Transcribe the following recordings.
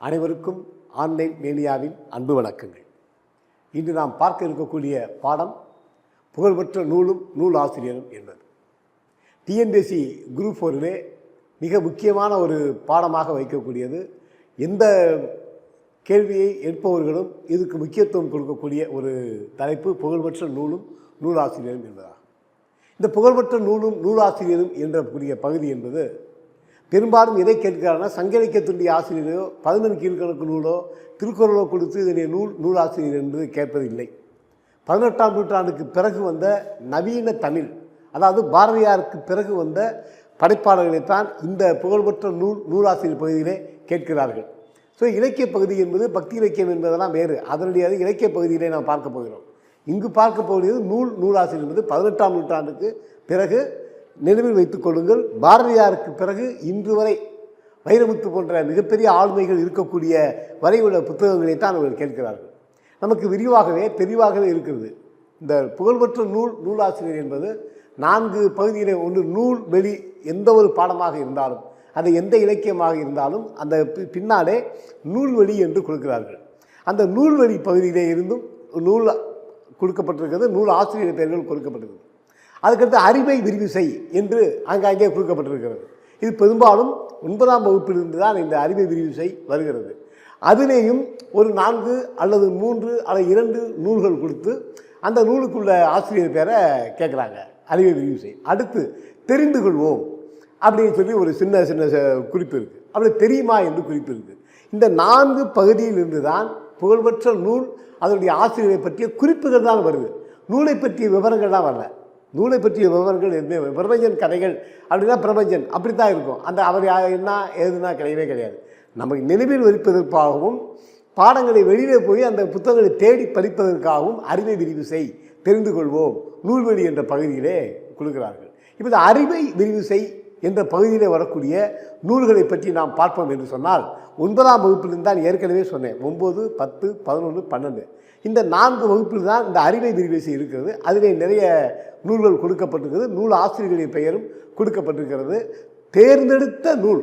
அனைவருக்கும் ஆன்லைன் மேலியாவின் அன்பு வணக்கங்கள். இன்று நாம் பார்க்க இருக்கக்கூடிய பாடம் புகழ்பெற்ற நூலும் நூல் ஆசிரியரும் என்பது. டிஎன்பிஎஸ்சி குரூப் ஃபோரிலே மிக முக்கியமான ஒரு பாடமாக வைக்கக்கூடியது. எந்த கேள்வியை எடுப்பவர்களும் இதுக்கு முக்கியத்துவம் கொடுக்கக்கூடிய ஒரு தலைப்பு புகழ்பெற்ற நூலும் நூலாசிரியரும் என்பதாகும். இந்த புகழ்பெற்ற நூலும் நூலாசிரியரும் என்ற கூடிய பகுதி என்பது பெரும்பாலும் எதை கேட்கிறாருன்னா சங்க இலக்கியத்துடைய ஆசிரியரோ பதினெண்டு கீழ்கணக்கு நூலோ திருக்குறளோ கொடுத்து இதனை நூல் நூலாசிரியர் என்று கேட்பதில்லை. பதினெட்டாம் நூற்றாண்டுக்கு பிறகு வந்த நவீன தமிழ் அதாவது பாரதியாருக்கு பிறகு வந்த படைப்பாளர்களைத்தான் இந்த புகழ்பெற்ற நூல் நூலாசிரியர் பகுதியிலே கேட்கிறார்கள். ஸோ இலக்கிய பகுதி என்பது பக்தி இலக்கியம் என்பதெல்லாம் வேறு. அதனுடைய இலக்கிய பகுதியிலே நாம் பார்க்க போகிறோம். இங்கு பார்க்க போகிறது நூல் நூலாசிரியர் என்பது பதினெட்டாம் நூற்றாண்டுக்கு பிறகு நினைவில் வைத்துக் கொள்ளுங்கள். பாரதியாருக்கு பிறகு இன்று வரை வைரமுத்து போன்ற மிகப்பெரிய ஆளுமைகள் இருக்கக்கூடிய வரை உள்ள புத்தகங்களை தான் அவர்கள் கேட்கிறார்கள். நமக்கு விரிவாகவே தெளிவாகவே இருக்கிறது. இந்த புகழ்பெற்ற நூல் நூலாசிரியர் என்பது நான்கு பகுதியிலே ஒன்று நூல் வெளி எந்த ஒரு பாடமாக இருந்தாலும் அது எந்த இலக்கியமாக இருந்தாலும் அந்த பி- பின்னாலே நூல்வழி என்று கொடுக்கிறார்கள். அந்த நூல்வழி பகுதியிலே இருந்தும் நூல் கொடுக்கப்பட்டிருக்கிறது நூல் ஆசிரியர் பெயர்கள் கொடுக்கப்பட்டிருக்கிறது. அதுக்கடுத்து அறிவை விரிவு செய் என்று அங்கங்கே கொடுக்கப்பட்டிருக்கிறது இது பெரும்பாலும் ஒன்பதாம் வகுப்பிலிருந்து தான் இந்த அறிவை விரிவு செய் வருகிறது. அதிலேயும் ஒரு நான்கு அல்லது மூன்று அல்லது இரண்டு நூல்கள் கொடுத்து அந்த நூலுக்குள்ள ஆசிரியர் பேரை கேட்குறாங்க. அறிவை விரிவு செய். அடுத்து தெரிந்து கொள்வோம் அப்படின்னு சொல்லி ஒரு சின்ன சின்ன குறிப்பு இருக்குது அப்படி தெரியுமா என்று குறிப்பு இருக்குது இந்த நான்கு பகுதியிலிருந்து தான் புகழ்பெற்ற நூல் அதனுடைய ஆசிரியரை பற்றிய குறிப்புகள் தான் வருது. நூலை பற்றிய விவரங்கள் தான் வரல. நூலை பற்றிய விவரங்கள் எதுவுமே பிரபஞ்சன் கதைகள் அப்படின்னா பிரபஞ்சன். அப்படி தான் இருக்கும். அந்த அவர் என்ன ஏதுன்னா கிடையவே கிடையாது. நமக்கு நினைவில் வைப்பதற்காகவும் பாடங்களை வெளியிலே போய் அந்த புத்தகங்களை தேடி படிப்பதற்காகவும் அறிவை விரிவு செய் தெரிந்து கொள்வோம். நூல்வெளி என்ற பகுதியிலே கொடுக்கிறார்கள் இப்போ இந்த அறிவை விரிவு செய் என்ற பகுதியிலே வரக்கூடிய நூல்களை பற்றி நாம் பார்ப்போம் என்று சொன்னால் ஒன்பதாம் வகுப்பிலிருந்து தான் ஏற்கனவே சொன்னேன். ஒம்பது பத்து பதினொன்று பன்னெண்டு. இந்த நான்கு வகுப்பில் தான் இந்த அறிவை விரிவு இருக்கிறது. அதிலே நிறைய நூல்கள் கொடுக்கப்பட்டிருக்கிறது. நூல் ஆசிரியர்களின் பெயரும் கொடுக்கப்பட்டிருக்கிறது. தேர்ந்தெடுத்த நூல்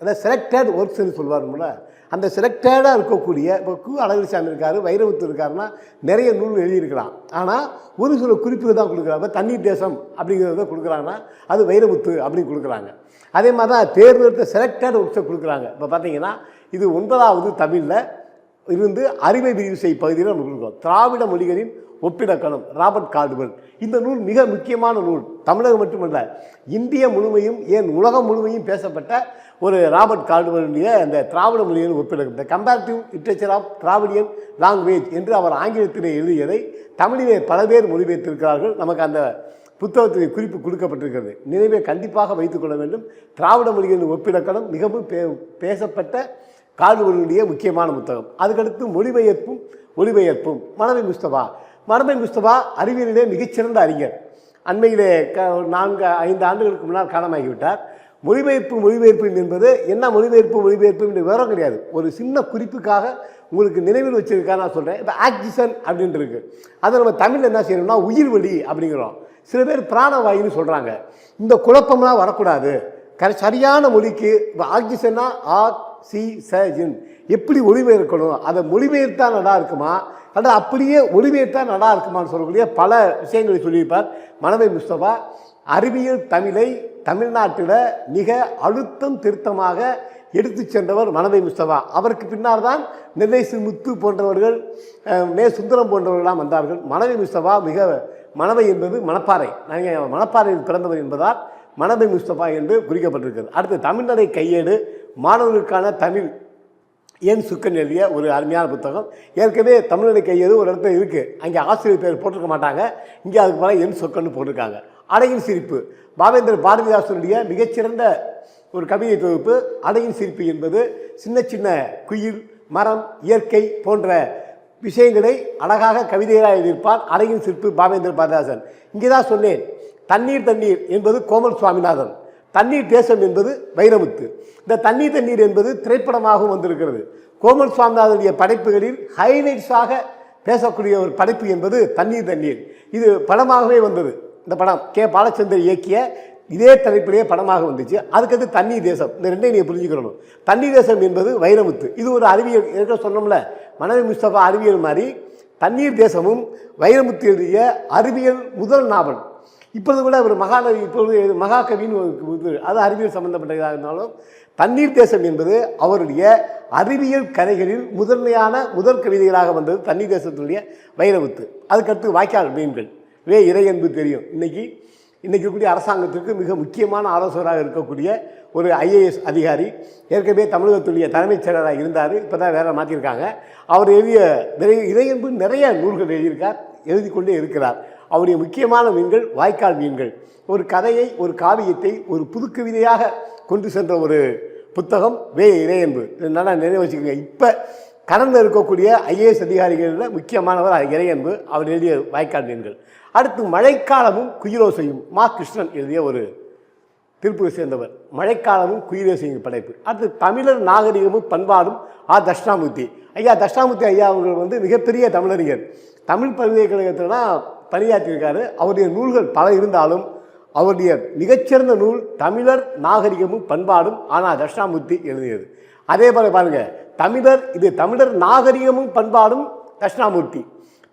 அதாவது செலக்டட் ஒர்க்ஸ்னு சொல்லுவாருங்கள அந்த செலக்டடாக இருக்கக்கூடிய இப்போ கு அழகிரிசாமி இருக்காரு வைரமுத்து இருக்காருன்னா நிறைய நூல் எழுதியிருக்கலாம் ஆனால் ஒரு சில குறிப்புகள் தான் கொடுக்குறாங்க. இப்போ தண்ணீர் தேசம் அப்படிங்கிறத கொடுக்குறாங்கன்னா அது வைரமுத்து அப்படின்னு கொடுக்குறாங்க. அதே மாதிரி தான் தேர்ந்தெடுத்த செலக்டட் ஒர்க்ஸை கொடுக்குறாங்க. இப்போ பார்த்தீங்கன்னா இது ஒன்பதாவது தமிழில் இருந்து அறிவை விரிவு செய் பகுதியில் நம்ம கொடுக்குறோம் திராவிட மொழிகளின் ஒப்பிடக்கணம் ராபர்ட் கார்டுவல் இந்த நூல் மிக முக்கியமான நூல். தமிழகம் மட்டுமல்ல இந்திய முழுமையும் ஏன் உலகம் முழுமையும் பேசப்பட்ட ஒரு ராபர்ட் கார்டுவலுடைய அந்த திராவிட மொழிகளின் ஒப்பிடக்கம் the comparative literature of Dravidian language என்று அவர் ஆங்கிலத்திலே எழுதியதை தமிழிலே பல பேர் மொழிபெயர்த்திருக்கிறார்கள். நமக்கு அந்த புத்தகத்தில் குறிப்பு கொடுக்கப்பட்டிருக்கிறது. நினைவை கண்டிப்பாக வைத்துக்கொள்ள வேண்டும். திராவிட மொழிகளின் ஒப்பிடக்கணம் மிகவும் பே பேசப்பட்ட கால்வனுடைய முக்கியமான புத்தகம். அதுக்கடுத்து மொழிபெயர்ப்பும் ஒளிபெயர்ப்பும் மனமை முஸ்தபா. மனமை முஸ்தபா அறிவியலிலே மிகச்சிறந்த அறிஞர். அண்மையிலே க நான்கு ஐந்து ஆண்டுகளுக்கு முன்னால் காலமாகிவிட்டார். மொழிபெயர்ப்பு மொழிபெயர்ப்பு என்பது என்ன மொழிபெயர்ப்பு மொழிபெயர்ப்பு என்ற விவரம் கிடையாது. ஒரு சின்ன குறிப்புக்காக உங்களுக்கு நினைவில் வச்சிருக்கா நான் சொல்கிறேன் இப்போ ஆக்சிஜன் அப்படின்ட்டு இருக்கு. அதை நம்ம தமிழில் என்ன செய்யணும்னா உயிர் வழி அப்படிங்கிறோம். சில பேர் பிராணவாயுன்னு சொல்கிறாங்க இந்த குழப்பம்லாம் வரக்கூடாது. கர சரியான மொழிக்கு இப்போ ஆக்சிஜன்னா ஆக் சி சஜின். எப்படி ஒளிபெயர்க்கணும் அதை மொழிபெயர்த்தா நல்லா இருக்குமா? அல்லது அப்படியே ஒளிபெயர்த்தா நல்லா இருக்குமான்னு சொல்லக்கூடிய பல விஷயங்களை சொல்லியிருப்பார் மனவை முஸ்தபா. அறிவியல் தமிழை தமிழ்நாட்டில் மிக அழுத்தம் திருத்தமாக எடுத்துச் சென்றவர் மனதை முஸ்தபா. அவருக்கு பின்னால் தான் நெல்லை முத்து போன்றவர்கள் மே சுந்தரம் போன்றவர்கள்லாம் வந்தார்கள். மனதை முஸ்தபா மிக மனவை என்பது மணப்பாறை நாங்கள் மணப்பாறையில் பிறந்தவர் என்பதால் மனதை முஸ்தபா என்று குறிக்கப்பட்டிருக்கிறது. அடுத்து தமிழ்நடை கையேடு. மாணவர்களுக்கான தமிழ் ஏன் சுக்கன் எழுதிய ஒரு அருமையான புத்தகம். ஏற்கனவே தமிழ்நடை கையது ஒரு இடத்துல இருக்குது அங்கே ஆசிரியர் பேர் போட்டிருக்க மாட்டாங்க. இங்கே அதுக்கு மேலே என் சொக்கன்னு போட்டிருக்காங்க. அடையின் சிரிப்பு. பாவேந்திர பாரதிதாசனுடைய மிகச்சிறந்த ஒரு கவிதை தொகுப்பு அடையின் சிரிப்பு என்பது சின்ன சின்ன குயில் மரம் இயற்கை போன்ற விஷயங்களை அழகாக கவிதைகளாக எழுதியிருப்பார் அடையின் சிரிப்பு பாவேந்திர பாரதிதாசன். இங்கே தான் சொன்னேன் தண்ணீர் தண்ணீர் என்பது கோமல் சுவாமிநாதன். தண்ணீர் தேசம் என்பது வைரமுத்து. இந்த தண்ணீர் தண்ணீர் என்பது திரைப்படமாகவும் வந்திருக்கிறது. கோமல் சுவாமிநாதனுடைய படைப்புகளில் ஹைலைட்ஸாக பேசக்கூடிய ஒரு படைப்பு என்பது தண்ணீர் தண்ணீர். இது படமாகவே வந்தது. இந்த படம் கே பாலச்சந்தர் இயக்கிய இதே தலைப்பிலேயே படமாக வந்துச்சு. அதுக்கடுத்து தண்ணீர் தேசம். இந்த ரெண்டையும் நீங்கள் புரிஞ்சுக்கணும். தண்ணீர் தேசம் என்பது வைரமுத்து. இது ஒரு அறிவியல் ஏற்கனவே சொன்னோம்ல மனைவி முஸ்தபா அறிவியல் மாதிரி தண்ணீர் தேசமும் வைரமுத்து எழுதிய அறிவியல் முதல் நாவல். இப்போது கூட அவர் மகாநவி இப்பொழுது மகாகவின்னு ஒரு அது அறிவியல் சம்பந்தப்பட்டதாக இருந்தாலும் தண்ணீர் தேசம் என்பது அவருடைய அறிவியல் கதைகளில் முதன்மையான முதல் கவிதைகளாக வந்தது தண்ணீர் தேசத்துடைய வைரமுத்து. அதுக்கடுத்து வாய்க்கால் மீன்கள். வே இறை என்பது தெரியும். இன்னைக்கு இன்றைக்கி இருக்கக்கூடிய அரசாங்கத்திற்கு மிக முக்கியமான ஆலோசகராக இருக்கக்கூடிய ஒரு ஐஏஎஸ் அதிகாரி ஏற்கனவே தமிழகத்துடைய தலைமைச் செயலராக இருந்தார் இப்போ தான் வேலை மாற்றிருக்காங்க அவர் எழுதிய இறை இறை என்பது நிறைய நூல்கள் எழுதியிருக்கார் எழுதி கொண்டே இருக்கிறார். அவருடைய முக்கியமான மீன்கள் வாய்க்கால் மீன்கள். ஒரு கதையை ஒரு காவியத்தை ஒரு புதுக்கவிதையாக கொண்டு சென்ற ஒரு புத்தகம் வே இறையன்பு. இது நல்லா நினைவு வச்சுக்கோங்க. இப்போ கடந்து இருக்கக்கூடிய ஐஏஎஸ் அதிகாரிகளில் முக்கியமானவர் இறையன்பு. அவர் எழுதிய வாய்க்கால் மீன்கள். அடுத்து மழைக்காலமும் குயிரோசையும் மா. கிருஷ்ணன் எழுதிய ஒரு திருப்பூரை சேர்ந்தவர். மழைக்காலமும் குயிரோசையும் படைப்பு. அடுத்து தமிழர் நாகரிகமும் பண்பாடும் ஆ. தட்சிணாமூர்த்தி. ஐயா தட்சிணாமூர்த்தி ஐயா அவர்கள் வந்து மிகப்பெரிய தமிழறிஞர். தமிழ் பல்கலைக்கழகத்தில்னா பணியாற்றியிருக்காரு. அவருடைய நூல்கள் பல இருந்தாலும் அவருடைய மிகச்சிறந்த நூல் தமிழர் நாகரிகமும் பண்பாடும் ஆனால் தட்சிணாமூர்த்தி எழுதியது. அதே போல பாருங்கள் தமிழர் இது தமிழர் நாகரிகமும் பண்பாடும் தட்சிணாமூர்த்தி.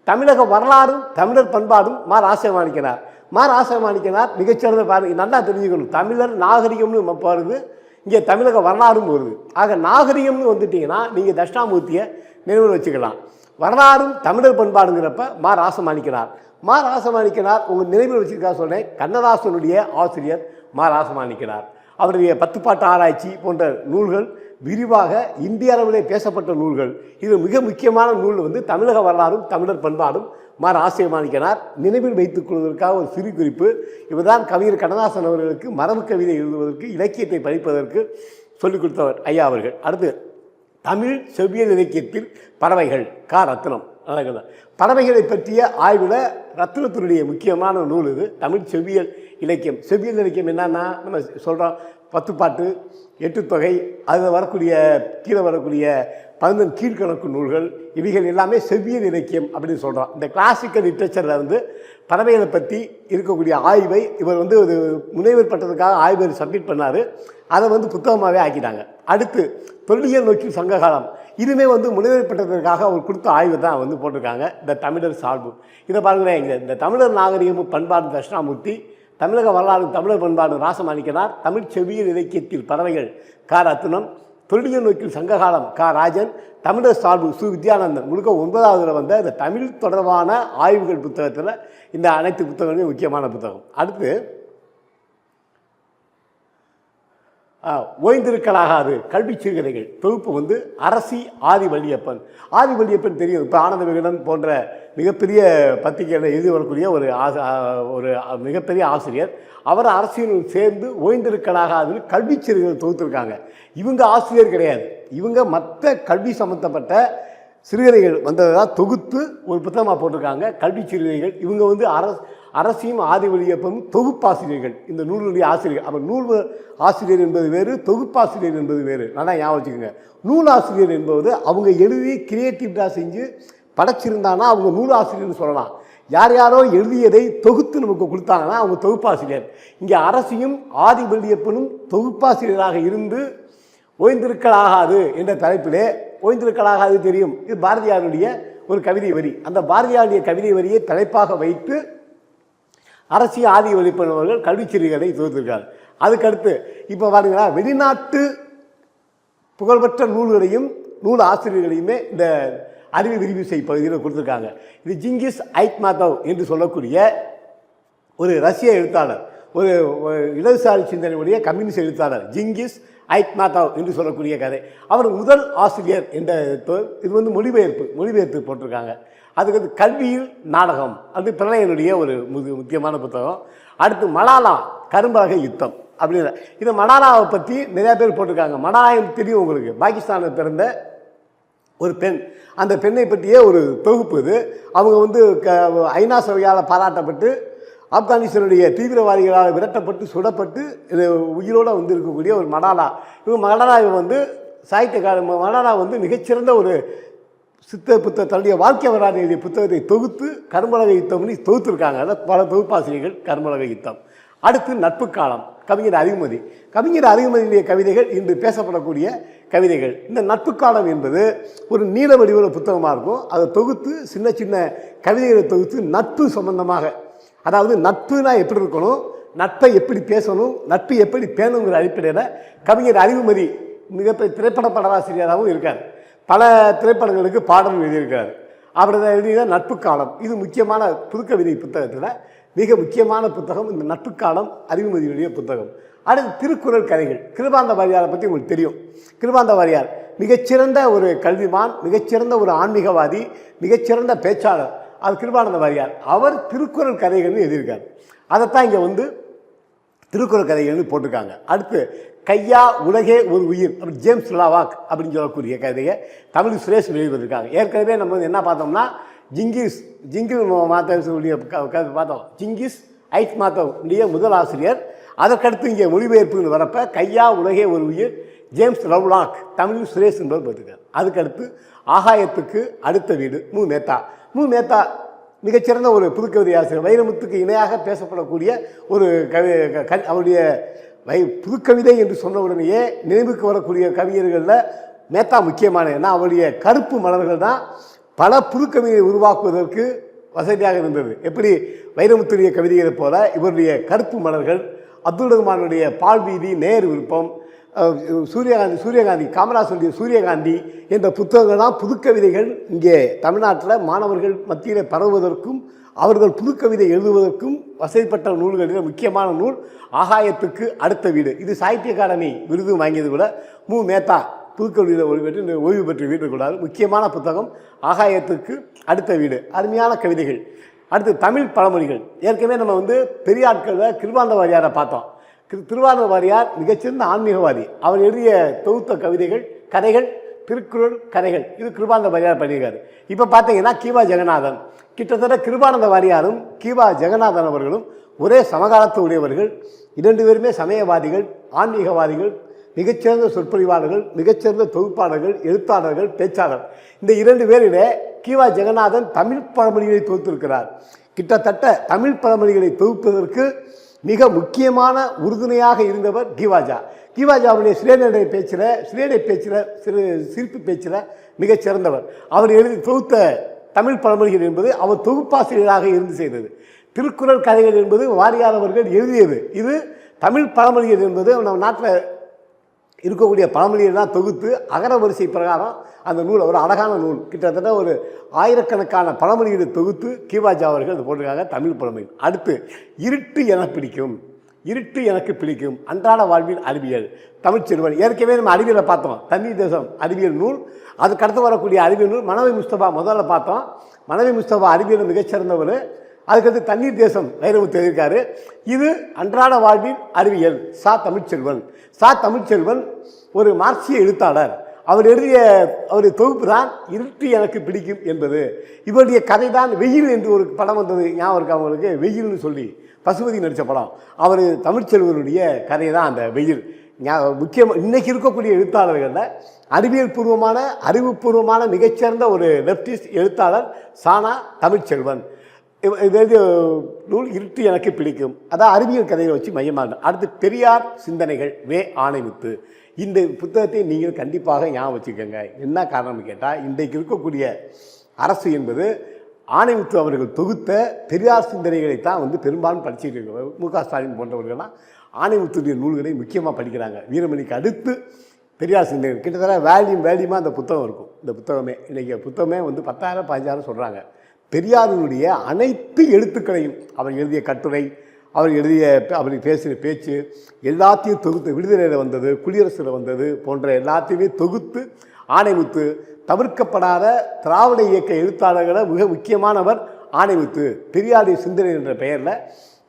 தமிழக வரலாறும் தமிழர் பண்பாடும் மா ராசமாணிக்கிறார் மா ராசமாணிக்கிறார் மிகச்சிறந்த பாருங்க நல்லா தெரிஞ்சுக்கணும். தமிழர் நாகரிகம்னு நம்ம வருது இங்கே தமிழக வரலாறும் வருது. ஆக நாகரிகம்னு வந்துட்டிங்கன்னா நீங்கள் தட்சிணாமூர்த்தியை நினைவில் வச்சுக்கலாம். வரலாறும் தமிழர் பண்பாடுங்கிறப்ப மா ராசமாணிக்கனார். மா ராசமாணிக்கனார் உங்கள் நினைவில் வச்சிருக்கா சொன்னேன் கண்ணதாசனுடைய ஆசிரியர் மா ராசமாணிக்கனார். அவருடைய பத்துப்பாட்டு ஆராய்ச்சி போன்ற நூல்கள் விரிவாக இந்திய அளவிலே பேசப்பட்ட நூல்கள். இது மிக முக்கியமான நூல் வந்து தமிழக வரலாறும் தமிழர் பண்பாடும் மார் ஆசிரியமானிக்கனார் நினைவில் வைத்துக் கொள்வதற்காக ஒரு சிறு குறிப்பு. இவர்தான் கவிஞர் கண்ணதாசன் அவர்களுக்கு மரபு கவிதை எழுதுவதற்கு இலக்கியத்தை படிப்பதற்கு சொல்லிக் கொடுத்தவர் ஐயா அவர்கள். அடுத்து தமிழ் செவ்வியல் இலக்கியத்தில் பறவைகள் கா ரத்னம். அழகுதான். பறவைகளை பற்றிய ஆய்வில் ரத்னத்தினுடைய முக்கியமான நூல் இது. தமிழ் செவ்வியல் இலக்கியம் செவ்வியல் இலக்கியம் என்னன்னா நம்ம சொல்கிறோம் பத்துப்பாட்டு எட்டுத்தொகை அதில் வரக்கூடிய கீழே வரக்கூடிய பதினொன்று கீழ்கணக்கு நூல்கள் இவைகள் எல்லாமே செவ்வியல் இலக்கியம் அப்படின்னு சொல்கிறோம் இந்த கிளாசிக்கல் லிட்ரேச்சரில் வந்து பறவைகளை பற்றி இருக்கக்கூடிய ஆய்வை இவர் வந்து ஒரு முனைவர் பட்டதுக்காக ஆய்வை சப்மிட் பண்ணார். அதை வந்து புத்தகமாகவே ஆக்கிட்டாங்க. அடுத்து தொல்லியல் நோக்கி சங்ககாலம். இதுவுமே வந்து முனைவர் பட்டதற்காக அவர் கொடுத்த ஆய்வு தான் வந்து போட்டிருக்காங்க. இந்த தமிழர் சால்பு இதை பாருங்களேன் இந்த தமிழர் நாகரிகமும் பண்பாடு தட்சிணாமூர்த்தி தமிழக வரலாறு தமிழர் பண்பாடு ராசமாணிக்கனார் தமிழ் செவியல் இலக்கியத்தில் பறவைகள் கா. ரத்னம் தொல்லியல் நோக்கில் சங்ககாலம் கா. ராஜன் தமிழர் சார்பு சு. வித்யானந்தன் முழுக்க ஒன்பதாவதுல வந்த இந்த தமிழ் தொடர்பான ஆய்வுகள் புத்தகத்தில் இந்த அனைத்து புத்தகங்களும் முக்கியமான புத்தகம். அடுத்து ஆ, ஓய்ந்திருக்கலாகாது. கல்வி சிறுகதைகள் தொகுப்பு வந்து அரசி ஆதி வள்ளியப்பன் ஆதி வள்ளியப்பன் தெரியும். இப்போ ஆனந்த விகடன் போன்ற மிகப்பெரிய பத்திரிகையில் எழுதி வரக்கூடிய ஒரு ஆச- ஒரு மிகப்பெரிய ஆசிரியர். அவர் அரசியலில் சேர்ந்து ஓய்ந்திருக்கலாகாதுன்னு கல்வி சிறுகதை தொகுத்திருக்காங்க. இவங்க ஆசிரியர் கிடையாது. இவங்க மற்ற கல்வி சம்மந்தப்பட்ட சிறுகதைகள் வந்ததாக தொகுத்து ஒரு புத்தகமாக போட்டிருக்காங்க. கல்வி சிறுகதைகள் இவங்க வந்து அரசு அரசியும் ஆதி தொகுப்பாசிரியர்கள். இந்த நூலுடைய ஆசிரியர் அப்போ நூல் ஆசிரியர் என்பது வேறு தொகுப்பாசிரியர் என்பது வேறு. நல்லா ஞாபகம் வச்சுக்கோங்க. நூல் ஆசிரியர் என்பது அவங்க எழுதி கிரியேட்டிவிட்டாக செஞ்சு படைச்சிருந்தானா அவங்க நூல் ஆசிரியர்னு சொல்லலாம். யார் யாரோ எழுதியதை தொகுத்து நமக்கு கொடுத்தாங்கன்னா அவங்க தொகுப்பாசிரியர். இங்கே அரசியும் ஆதி தொகுப்பாசிரியராக இருந்து ஓய்ந்திருக்கலாகாது என்ற தலைப்பிலே ஓய்ந்திருக்கலாகாது தெரியும். இது பாரதியாருடைய ஒரு கவிதை வரி. அந்த பாரதியாருடைய கவிதை வரியை தலைப்பாக வைத்து அரசியல் ஆதி வெளிப்படுபவர்கள் கல்விச்சிறிகளை தொகுத்திருக்கார் அதுக்கடுத்து இப்போ பாருங்களா வெளிநாட்டு புகழ்பெற்ற நூல்களையும் நூல் ஆசிரியர்களையுமே இந்த அறிவு விரிவு செய் பகுதியில் கொடுத்துருக்காங்க. இது ஜிங்கிஸ் ஐட்மாதவ் என்று சொல்லக்கூடிய ஒரு ரஷ்ய எழுத்தாளர் ஒரு இடதுசாரி சிந்தனையுடைய கம்யூனிஸ்ட் எழுத்தாளர் ஜிங்கிஸ் ஐட்மாதவ் என்று சொல்லக்கூடிய கதை. அவர் முதல் ஆசிரியர் என்ற இது வந்து மொழிபெயர்ப்பு மொழிபெயர்த்து போட்டிருக்காங்க. அதுக்கு வந்து கல்வியில் நாடகம் அது பிரணயனுடைய ஒரு முது முக்கியமான புத்தகம். அடுத்து மலாலா கரும்பலகை யுத்தம் அப்படின்னு. இது மலாலாவை பற்றி நிறையா பேர் போட்டிருக்காங்க. மலாயம் தெரியும் உங்களுக்கு. பாகிஸ்தானில் பிறந்த ஒரு பெண். அந்த பெண்ணை பற்றியே ஒரு தொகுப்பு இது. அவங்க வந்து க ஐநா சபையால் பாராட்டப்பட்டு ஆப்கானிஸ்தானுடைய தீவிரவாதிகளால் விரட்டப்பட்டு சுடப்பட்டு இது உயிரோடு வந்து இருக்கக்கூடிய ஒரு மடாலா. இவங்க மடாலா இவங்க வந்து சாகித்ய கால மடாலா வந்து மிகச்சிறந்த ஒரு சித்த புத்த தன்னுடைய வாழ்க்கை வரலாறு எழுதிய புத்தகத்தை தொகுத்து கர்மலக யுத்தம்னு தொகுத்துருக்காங்க. அதாவது பல தொகுப்பாசிரியர்கள் கர்மலக யுத்தம். அடுத்து நட்பு காலம் கவிஞர் அறிவுமதி கவிஞர் அறிவுமதியுடைய கவிதைகள் இன்று பேசப்படக்கூடிய கவிதைகள். இந்த நட்பு காலம் என்பது ஒரு நீல வடிவில் புத்தகமாக இருக்கும். அதை தொகுத்து சின்ன சின்ன கவிதைகளை தொகுத்து நட்பு சம்பந்தமாக அதாவது நட்புனா எப்படி இருக்கணும்? நட்பை எப்படி பேசணும்? நட்பு எப்படி பேணுங்கிற அடிப்படையில் கவிஞர் அறிவுமதி மிகப்பெரிய திரைப்பட படராசிரியராகவும் இருக்கார். பல திரைப்படங்களுக்கு பாடல் எழுதியிருக்கார். அவரது எழுதிய நட்பு காலம் இது முக்கியமான புதுக்கவிதை புத்தகத்தில் மிக முக்கியமான புத்தகம். இந்த நட்பு காலம் அறிவுமதியுடைய புத்தகம். அடுத்து திருக்குறள் கதைகள். கிருபாந்த வாரியாரை பற்றி உங்களுக்கு தெரியும். கிருபாந்த வாரியார் மிகச்சிறந்த ஒரு கல்விமான் மிகச்சிறந்த ஒரு ஆன்மீகவாதி மிகச்சிறந்த பேச்சாளர். அது கிருபானந்த வாரியார். அவர் திருக்குறள் கதைகள்னு எழுதியிருக்கார். அதைத்தான் இங்கே வந்து திருக்குறள் கதைகள்னு போட்டிருக்காங்க. அடுத்து கையா உலகே ஒரு உயிர் அப்படி ஜேம்ஸ் லாவாக் அப்படின்னு சொல்லக்கூடிய கதையை தமிழ் சுரேஷ் எழுதியிருக்காங்க ஏற்கனவே நம்ம வந்து என்ன பார்த்தோம்னா ஜிங்கிஸ் ஜிங்கில் மாத்தவுடைய பார்த்தோம். ஜிங்கிஸ் ஐட் மாத்தவுடைய முதல் ஆசிரியர். அதற்கடுத்து இங்கே மொழிபெயர்ப்புன்னு வரப்போ கையா உலகே ஒரு உயிர் ஜேம்ஸ் லவ்லாக் தமிழ் சுரேஷ் என்பவர் போட்டிருக்கார். அதுக்கடுத்து ஆகாயத்துக்கு அடுத்த வீடு மு. மேத்தா. மு. மேத்தா மிகச்சிறந்த ஒரு புதுக்கவிதை ஆசிரியர். வைரமுத்துக்கு இணையாக பேசப்படக்கூடிய ஒரு கவி க- அவருடைய வை புதுக்கவிதை என்று சொன்ன உடனேயே நினைவுக்கு வரக்கூடிய கவிஞர்களில் மேத்தா முக்கியமான ஏன்னா அவருடைய கருப்பு மலர்கள் தான் பல புதுக்கவிதையை உருவாக்குவதற்கு வசதியாக இருந்தது. எப்படி வைரமுத்துடைய கவிதைகளைப் போல இவருடைய கருப்பு மலர்கள் அப்துல் ரஹ்மானுடைய பால்வீதி நேர் விருப்பம் சூரியகாந்தி சூரியகாந்தி காமராசனுடைய சூரியகாந்தி என்ற புத்தகங்கள்லாம் புதுக்கவிதைகள் இங்கே தமிழ்நாட்டில் மாணவர்கள் மத்தியில் பரவுவதற்கும் அவர்கள் புதுக்கவிதை எழுதுவதற்கும் வசதிப்பட்ட நூல்களில் முக்கியமான நூல் ஆகாயத்துக்கு அடுத்த வீடு. இது சாகித்ய அகாடமி விருது வாங்கியது கூட மு. மேத்தா புதுக்கவிதையில் ஓய்வு பெற்று ஓய்வு பெற்று வீட்டுக்கூடாது முக்கியமான புத்தகம் ஆகாயத்துக்கு அடுத்த வீடு. அருமையான கவிதைகள். அடுத்து தமிழ் பழமொழிகள். ஏற்கனவே நம்ம வந்து பெரியாட்களில் கிருபாந்த வாரியாரை பார்த்தோம். திரு திருவாரூர் வாரியார் மிகச்சிறந்த ஆன்மீகவாதி. அவர் எழுதிய தொகுத்த கவிதைகள் கதைகள் திருக்குறள் கதைகள். இது கிருபானந்த வாரியார் பண்ணியிருக்காரு. இப்போ பார்த்தீங்கன்னா கீவா ஜெகநாதன். கிட்டத்தட்ட கிருபானந்த வாரியாரும் கீவா ஜெகநாதன் அவர்களும் ஒரே சமகாலத்து உடையவர்கள். இரண்டு பேருமே சமயவாதிகள் ஆன்மீகவாதிகள் மிகச்சிறந்த சொற்பொழிவாளர்கள் மிகச்சிறந்த தொகுப்பாளர்கள் எழுத்தாளர்கள் பேச்சாளர். இந்த இரண்டு பேரிலே கீவா ஜெகநாதன் தமிழ் பழமொழிகளை தொகுத்திருக்கிறார். கிட்டத்தட்ட தமிழ் பழமொழிகளை தொகுப்பதற்கு மிக முக்கியமான உறுதுணையாக இருந்தவர் கீவாஜா கீவாஜாவுடைய சிறேனடை பேச்சில் சிறேடை பேச்சில் சிறு சிரிப்பு பேச்சில் மிகச் சிறந்தவர் அவர் எழுதி தொகுத்த தமிழ் பழமொழிகள் என்பது அவர் தொகுப்பாசிரியராக இருந்து செய்தது. திருக்குறள் கதைகள் என்பது வாரியார் அவர்கள் எழுதியது. இது தமிழ் பழமொழிகள் என்பது நம்ம நாட்டில் இருக்கக்கூடிய பழமொழியெல்லாம் தொகுத்து அகர வரிசை பிரகாரம் அந்த நூல் ஒரு அழகான நூல். கிட்டத்தட்ட ஒரு ஆயிரக்கணக்கான பழமொழிகளை தொகுத்து கீவாஜா அவர்கள் அது போட்டிருக்காங்க தமிழ் பழமொழி. அடுத்து இருட்டு என பிடிக்கும். இருட்டு எனக்கு பிடிக்கும். அன்றாட வாழ்வில் அறிவியல். தமிழ்ச்செல்வன் ஏற்கனவே நம்ம அறிவியலை பார்த்தோம். தண்ணீர் தேசம் அறிவியல் நூல். அதுக்கு அடுத்து வரக்கூடிய அறிவியல் நூல் மனைவி முஸ்தபா. முதல்ல பார்த்தோம். மனைவி முஸ்தபா அறிவியல் மிகச்சிறந்தவர். அதுக்கடுத்து தண்ணீர் தேசம் வைரமுத்து எழுதியிருக்காரு. இது அன்றாட வாழ்வின் அறிவியல். சா. தமிழ்ச்செல்வன். சா. தமிழ்ச்செல்வன் ஒரு மார்க்சிய எழுத்தாளர். அவர் எழுதிய அவருடைய தொகுப்பு தான் இருட்டு எனக்கு பிடிக்கும் என்பது. இவருடைய கதை தான் வெயில் என்று ஒரு படம் வந்தது. ஞாபகம் இருக்கு அவங்களுக்கு வெயில்னு சொல்லி. பசுபதி நடித்த படம். அவர் தமிழ்ச்செல்வனுடைய கதை தான் அந்த வெயில். முக்கியமாக இன்றைக்கி இருக்கக்கூடிய எழுத்தாளர்களில் அறிவியல் பூர்வமான அறிவுபூர்வமான மிகச்சிறந்த ஒரு லெப்டிஸ்ட் எழுத்தாளர் சானா தமிழ்ச்செல்வன். இது நூல் இருட்டு எனக்கு பிடிக்கும். அதான் அறிவியல் கதையை வச்சு மையமாக அடுத்து பெரியார் சிந்தனைகள் வே ஆணைமித்து. இந்த புத்தகத்தை நீங்கள் கண்டிப்பாக ஞாபகம் வச்சுக்கோங்க. என்ன காரணம்னு கேட்டால் இன்றைக்கு இருக்கக்கூடிய அரசு என்பது ஆணைமுத்து அவர்கள் தொகுத்த பெரியார் சிந்தனைகளை தான் வந்து பெரும்பாலும் படிச்சுட்டு இருக்காங்க மு க ஸ்டாலின் போன்றவர்கள்லாம் ஆணைமுத்துடைய நூல்களை முக்கியமாக படிக்கிறாங்க. வீரமணிக்கு அடுத்து பெரியார் சிந்தனைகள். கிட்டத்தட்ட வேல்யூம் வேல்யூமாக அந்த புத்தகம் இருக்கும். இந்த புத்தகமே இன்றைக்கி புத்தகமே வந்து பத்தாயிரம் பதினஞ்சாயிரம் சொல்கிறாங்க பெரியாருடைய அனைத்து எழுத்துக்களையும் அவர் எழுதிய கட்டுரை அவர் எழுதிய அவர் பேசின பேச்சு எல்லாத்தையும் தொகுத்து விடுதலையில் வந்தது குடியரசில் வந்தது போன்ற எல்லாத்தையுமே தொகுத்து ஆணைமுத்து தவிர்க்கப்படாத திராவிட இயக்க எழுத்தாளர்களை மிக முக்கியமானவர் ஆணைமுத்து பெரியாருடைய சிந்தனை என்ற பெயரில்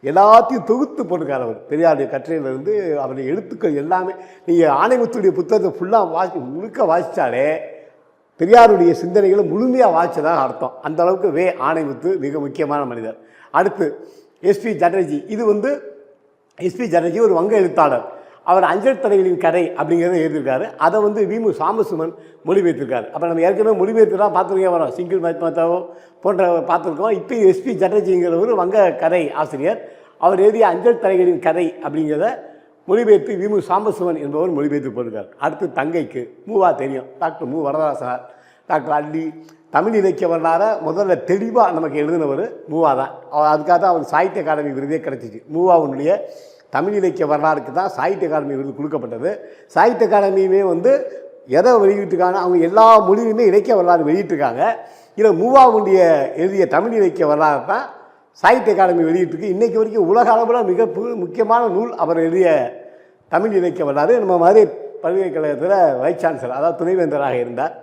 எல்லாத்தையும் தொகுத்து போட்டிருக்கார் அவர். பெரியாருடைய கட்டுரையிலிருந்து அவருடைய எழுத்துக்கள் எல்லாமே நீங்கள் ஆணைமுத்துடைய புத்தகத்தை ஃபுல்லாக வாசி முழுக்க வாசித்தாலே பெரியாருடைய சிந்தனைகளை முழுமையாக வாய்ச்சதாக அர்த்தம். அந்த அளவுக்கு வே ஆணைமுத்து மிக முக்கியமான மனிதர். அடுத்து எஸ்பி ஜனர்ஜி இது வந்து எஸ்பி ஜனர்ஜி ஒரு வங்க எழுத்தாளர். அவர் அஞ்சல் தலைகளின் கதை அப்படிங்கிறத எழுதியிருக்காரு. அதை வந்து விமு சாமசுமன் மொழிபெயர்த்திருக்காரு. அப்போ நம்ம ஏற்கனவே மொழிபெயர்த்துலாம் பார்த்துருக்கே வரோம் சிங்கிள் மேத்மாத்தாவோ போன்ற பார்த்துருக்கோம். இப்போ எஸ்பி ஜனர்ஜிங்கிறவர் வங்க கதை ஆசிரியர். அவர் எழுதிய அஞ்சல் தலைகளின் கதை அப்படிங்கிறத மொழிபெயர்த்து விமு சாம்பசுவன் என்பவர் மொழிபெயர்த்து போட்டிருக்கார். அடுத்து தங்கைக்கு மூவா தெரியும். டாக்டர் மு. வரதராசனார் டாக்டர் அள்ளி தமிழ் இலக்கிய வரலாறை முதல்ல தெளிவாக நமக்கு எழுதினவர் மூவா தான். அவர் அதுக்காக தான் அவர் சாகித்ய அகாடமி விருதே கிடச்சிச்சு. மூவாவுடைய தமிழ் இலக்கிய வரலாறுக்கு தான் சாகித்ய அகாடமி விருது கொடுக்கப்பட்டது. சாகித்ய அகாடமியுமே வந்து எதை வெளியிட்டுருக்காங்க? அவங்க எல்லா மொழியிலுமே இலக்கிய வரலாறு வெளியிட்டிருக்காங்க. இதில் மூவாவுடைய எழுதிய தமிழ் இலக்கிய வரலாறு தான் சாகித்ய அகாடமி வெளியிட்டிருக்கு. இன்றைக்கு வரைக்கும் உலக அளவில் மிக முக்கியமான நூல் அவர் எழுதிய தமிழ் இலக்கிய வரலாறு. நம்ம மாதிரி பல்கலைக்கழகத்தில் வைஸ் சான்சலர் அதாவது துணைவேந்தராக இருந்தார்.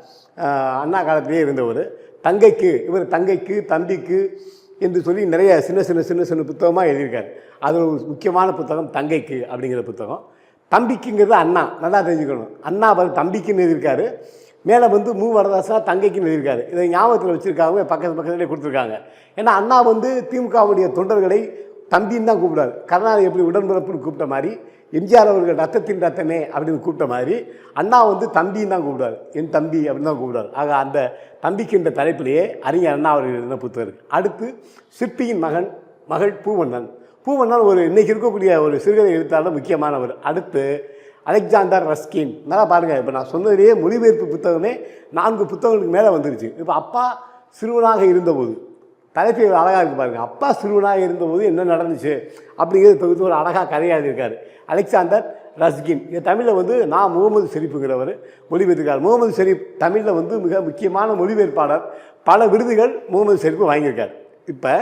அண்ணா காலத்திலேயே இருந்தவர். தங்கைக்கு இவர் தங்கைக்கு தம்பிக்கு என்று சொல்லி நிறைய சின்ன சின்ன சின்ன சின்ன புத்தகமாக எழுதியிருக்கார். அது ஒரு முக்கியமான புத்தகம் தங்கைக்கு அப்படிங்கிற புத்தகம். தம்பிக்குங்கிறது அண்ணா நல்லா தெரிஞ்சுக்கணும். அண்ணா அவர் தம்பிக்குன்னு எழுதியிருக்காரு. மேலே வந்து மூ. வரதாசா தங்கைக்குன்னு எழுதியிருக்காரு. இதை ஞாபகத்தில் வச்சுருக்காங்க பக்கத்து பக்கத்துலேயே கொடுத்துருக்காங்க. ஏன்னா அண்ணா வந்து திமுகவுடைய தொண்டர்களை தம்பின்னு தான் கூப்பிடாரு கருணாநிதி எப்படி உடன்பிறப்புன்னு கூப்பிட்ட மாதிரி எம்ஜிஆர் அவர்கள் ரத்தத்தின் ரத்தமே அப்படின்னு கூப்பிட்ட மாதிரி அண்ணா வந்து தம்பின்னு தான் கூப்பிடுவார். என் தம்பி அப்படின்னு தான் கூப்பிடுவார். ஆக அந்த தம்பிக்கின்ற தலைப்பிலேயே அறிஞர் அண்ணா அவர்கள் எழுதின புத்தகம் அடுத்து சிற்பியின் மகன் மகள் பூவண்ணன். பூவண்ணன் ஒரு இன்றைக்கி இருக்கக்கூடிய ஒரு சிறுகதை எழுத்தாளர் முக்கியமானவர். அடுத்து அலெக்சாண்டர் ரஸ்கின். நல்லா பாருங்கள் இப்போ நான் சொன்னதிலேயே மொழிபெயர்ப்பு புத்தகமே நான்கு புத்தகங்களுக்கு மேலே வந்துருச்சு. இப்போ அப்பா சிறுவனாக இருந்தபோது தலைப்பு அழகாக இருக்கு பாருங்கள் அப்பா சிறுவனாக இருந்தபோது என்ன நடந்துச்சு அப்படிங்கிறது தொகுத்து ஒரு அழகாக கதையாக இருக்கார் அலெக்சாண்டர் ரஸ்கின். இது தமிழில் வந்து நான் முகமது ஷெரீஃபுங்கிறவர் மொழிபெயர்த்திருக்கார். முகமது ஷெரீப் தமிழில் வந்து மிக முக்கியமான மொழிபெயர்ப்பாளர். பல விருதுகள் முகமது ஷெரீஃபு வாங்கியிருக்கார். இப்போ